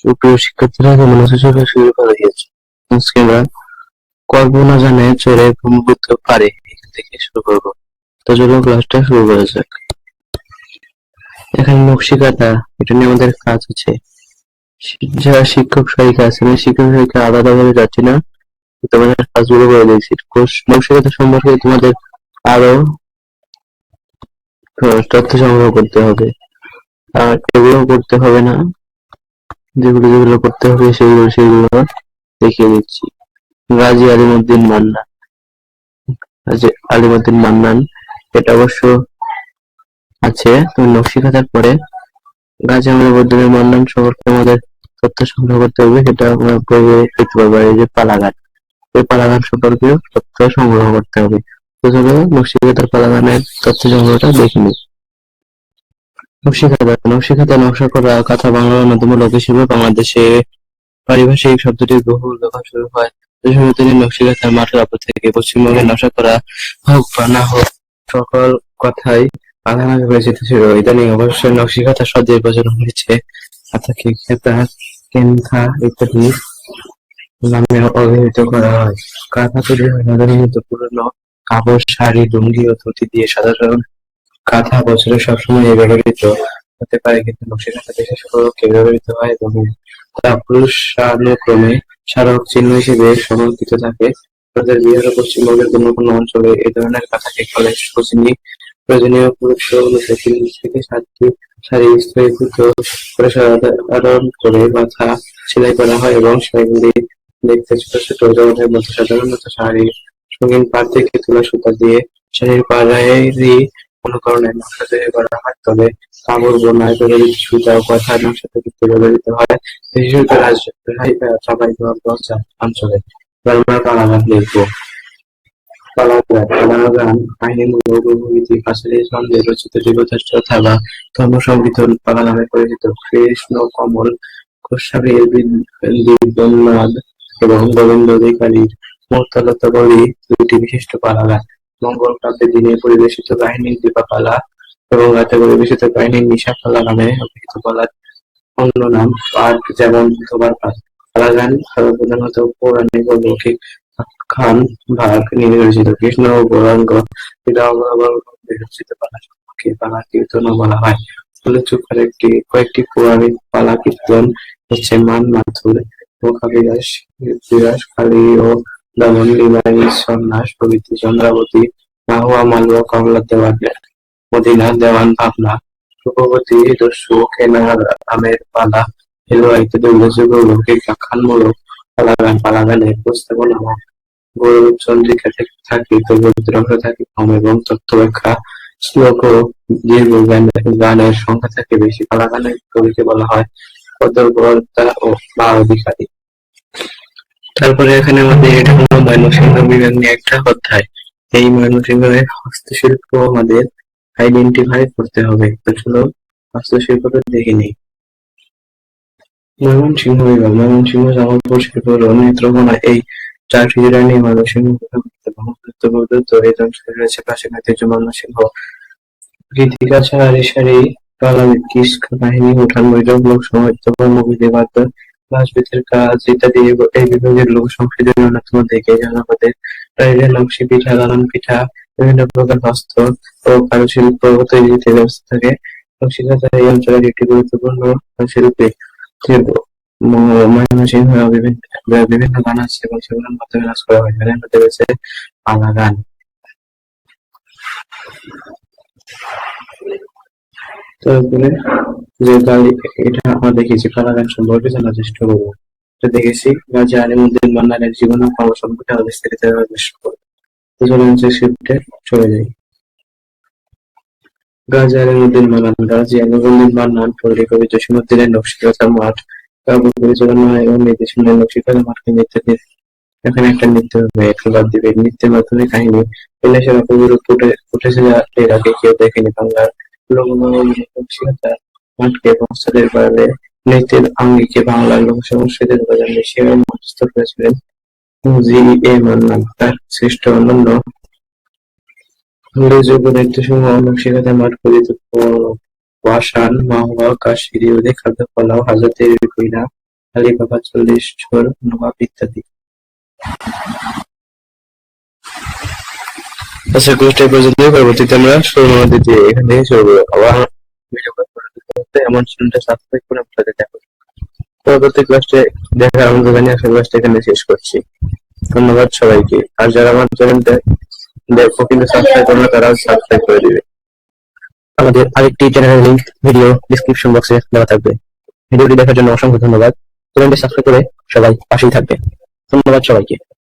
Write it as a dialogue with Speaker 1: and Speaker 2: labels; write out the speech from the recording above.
Speaker 1: সুপ্রিয় শিক্ষার্থীরা কেমন আছো সবাই শুরু করে দিয়েছে আজকে আমরা জানে চোরে ভ্রমণ পারে, এখান থেকে শুরু করব। তো চলুন ক্লাসটা শুরু করা যাক। এখানে নকশিকাটা, এটা নিয়ে আমাদের কাজ আছে। যারা শিক্ষক সহায়িকা আছে এই শিক্ষক সহায়িকা আলাদা করে যাচ্ছি না তোমাদের কাজগুলো করে দিয়েছি। নকশিকাতা সম্পর্কে তোমাদের আরও তথ্য সংগ্রহ করতে হবে। আর এগুলো করতে হবে না। যেগুলো যেগুলো করতে হবে সেগুলো সেগুলো দেখিয়ে দিচ্ছি। গাজী আলিমুদ্দিন মান্নান গাজী আলিমুদ্দিন মান্নান, এটা অবশ্য আছে, তুমি নকশি খাতার পরে গাজী আলিমুদ্দিন মান্নান সম্পর্কে আমাদের তথ্য সংগ্রহ করতে হবে, সেটা আমরা পরে দেখতে পাবো এই যে পালাগান, এই পালাগান সম্পর্কে তথ্য সংগ্রহ করতে হবে। তো চলো নকশি খাতার পালাগানের তথ্য সংগ্রহটা দেখে নিই নকশি খাতা নকশি করা কথা বাংলা অন্যতম লোক হিসেবে বাংলাদেশে পারিভাষিক শব্দটির বহু ব্যবহার শুরু হয়। শুরুতে নকশিকাঁথার মাঠের অপর থেকে পশ্চিমবঙ্গে নকশা করা হোক বা না হোক, সকল কথাই আধা নামে পরিচিত ছিল। ইদানিং অবশ্য নকশিকাঁথা শব্দের প্রচলন হয়েছে। খাতাকে খেতা, কেন্থা ইত্যাদি নামে অভিহিত করা হয়। কাঁথা তৈরি হয় সাধারণত পুরনো কাপড়, শাড়ি, লুঙ্গি ও ধুতি দিয়ে সাধারণ কাঁথা বছরে সবসময় ব্যবহৃত হতে পারে, কিন্তু নকশিকাঁথা বিশেষ উপলক্ষে ব্যবহৃত হয় এবং তা পুরুষানুক্রমে স্মারক চিহ্ন হিসেবে সংরক্ষিত থাকে। ভারতের বিহার ও পশ্চিমবঙ্গের কোনো কোনো অঞ্চলে এই ধরনের কাঁথাকে কলে সজনী প্রয়োজনীয় অনুযায়ী তিন থেকে সাতটি শাড়ি স্তরীভূত করে সাধারণ করে মাথা সেলাই করা হয় এবং সেগুলি দেখতে ছোট ছোট জগতের মতো সাধারণত শাড়ির সঙ্গীন পাড় থেকে তোলা সুতা দিয়ে শাড়ির পাড়ারই অনুকরণে নকশা তৈরি করা হয়, তবে কাপড় বোনায় ব্যবহৃত সুতা ও কথা নকশা তৈরিতে ব্যবহৃত হয় বিশেষত রাজশাহী চাঁপাইনবাবগঞ্জ অঞ্চলে। রচিত জীবতার কথা বা ধর্মসংগীতন পালা নামে পরিচিত কৃষ্ণ, কমল গোস্বামীর দিব্যনাথ এবং গোবিন্দ অধিকারীর মূর্তালতা দুইটি বিশিষ্ট পালাগান মঙ্গল কাব্যে দিনে পরিবেশিত কাহিনী দীপাপালা এবং রাতে পরিবেশিত কাহিনী নিশাপালা নামে অভিহিত পালার অন্য নাম, পার্ক যেমন ধোবার পাঠ পালাগান প্রধানত পৌরাণিক ও লৌকিক আখ্যান, ভাগ নিয়ে রচিত কৃষ্ণ ও গৌরাঙ্গ বিরচিত পালা সম্পর্কে পালা কীর্তনও বলা হয়। উল্লেখযোগ্য কয়েকটি কয়েকটি পৌরাণিক পালা কীর্তন হচ্ছে মান, মাথুর মহাবিলাস বিলাস কালী ও দমন লীলাই সন্ন্যাস প্রভৃতি চন্দ্রাবতী, মাহুয়া মালুয়া কমলা দেওয়ান, মদিনা দেওয়ান ভাবনা রূপবতী দস্যু কেনার আমের পালা এলো ইত্যাদি উল্লেখযোগ্য লৌকিক আখ্যানমূলক পালাগান পালাগানের উপস্থাপনা গৌরব চন্দ্রিকা থেকে থাকে তবু অংশ থাকে কম এবং তথ্য ব্যাখ্যা শ্লোক ও দীর্ঘ গানের সংখ্যা থাকে বেশি। পালাগানের কবিকে বলা হয় পদবর্তা ও বা অধিকারী তারপরে এখানে আমাদের এটা হলো ময়মনসিংহ বিভাগ নিয়ে একটা অধ্যায়। এই ময়মনসিংহের হস্তশিল্প আমাদের আইডেন্টিফাই করতে হবে। তো চলো হস্তশিল্পটা দেখে নিই। ময়মনসিংহ বিভাগ, ময়মনসিংহ জামালপুর শিল্প নেত্রকোনা এই চারটি জেলা নিয়ে ময়মনসিংহ বিভাগ প্রদত্ত এই অঞ্চলে রয়েছে প্রাচীন ঐতিহ্য, ময়মনসিংহ গীতিকা সারি সারি কাহিনী, উঠান বৈঠক লোক সাহিত্য বাদ্য রাজবিদের কাজ ইত্যাদি এই- এই বিভাগের লোক সংস্কৃতির অন্যতম দিকে জনপদের টাইলের নকশি পিঠা লালন পিঠা, বিভিন্ন প্রকার হস্ত ও কারুশিল্প তৈরিতে ব্যবস্থা থাকে। নকশিকাতা এই অঞ্চলের একটি গুরুত্বপূর্ণ শিল্পী শিল্প ময়মনসিংহ বিভিন্ন গান আছে এবং সেগুলোর মাধ্যমে নাচ করা হয়। গানের মধ্যে রয়েছে পালা গান। তারপরে যে গাড়ি, এটা আমরা দেখেছি। গান সম্পর্কে জানার চেষ্টা করব। এটা দেখেছি গাজী আলিমুদ্দিন মান্নানের জীবন ও কর্ম সম্পর্কে আরও বিস্তারিত করব। চলে যাই। গাজী আলিমুদ্দিন মান্নান, গাজী আলিমুদ্দিন মান্নান কবি মাঠ। কাব্য পরিচালনা এবং নির্দেশনায় নকশিকাথা মাঠকে নৃত্য এখানে একটা নৃত্য একটু বাদ দিবে। নৃত্যের মাধ্যমে কাহিনী কৈলাসের অপরূপ ফুটে এর আগে কেউ দেখেনি বাংলার। পৌঁছাদের পারে নৃত্যের আঙ্গিকে বাংলার লোক সংস্কৃতির উপাদান হিসেবে মধ্যস্থ করেছিলেন জি এ মান্নান, তার অন্যান্য উল্লেখযোগ্য নৃত্যসমূহ নকশিকাথা মাঠ খাদ্য কলা হাজাতের কইনা আলী চল্লিশ ছোর নবাব ইত্যাদি। আচ্ছা কোর্সটা পর্যন্ত পরবর্তীতে আমরা নদী দিয়ে এখানে শুরু করব আবার করতে এমন চ্যানেলটা সাবস্ক্রাইব করে সাথে দেখো পরবর্তী ক্লাসে দেখার আমাদের জানি আজকের ক্লাসটা এখানে শেষ করছি। ধন্যবাদ সবাইকে। আর যারা আমার চ্যানেলটা দেখো কিন্তু সাবস্ক্রাইব করো না, তারাও সাবস্ক্রাইব করে দিবে।
Speaker 2: আমাদের আরেকটি চ্যানেলের লিংক ভিডিও ডিসক্রিপশন বক্সে দেওয়া থাকবে। ভিডিওটি দেখার জন্য অসংখ্য ধন্যবাদ। চ্যানেলটি সাবস্ক্রাইব করে সবাই পাশেই থাকবে। ধন্যবাদ সবাইকে।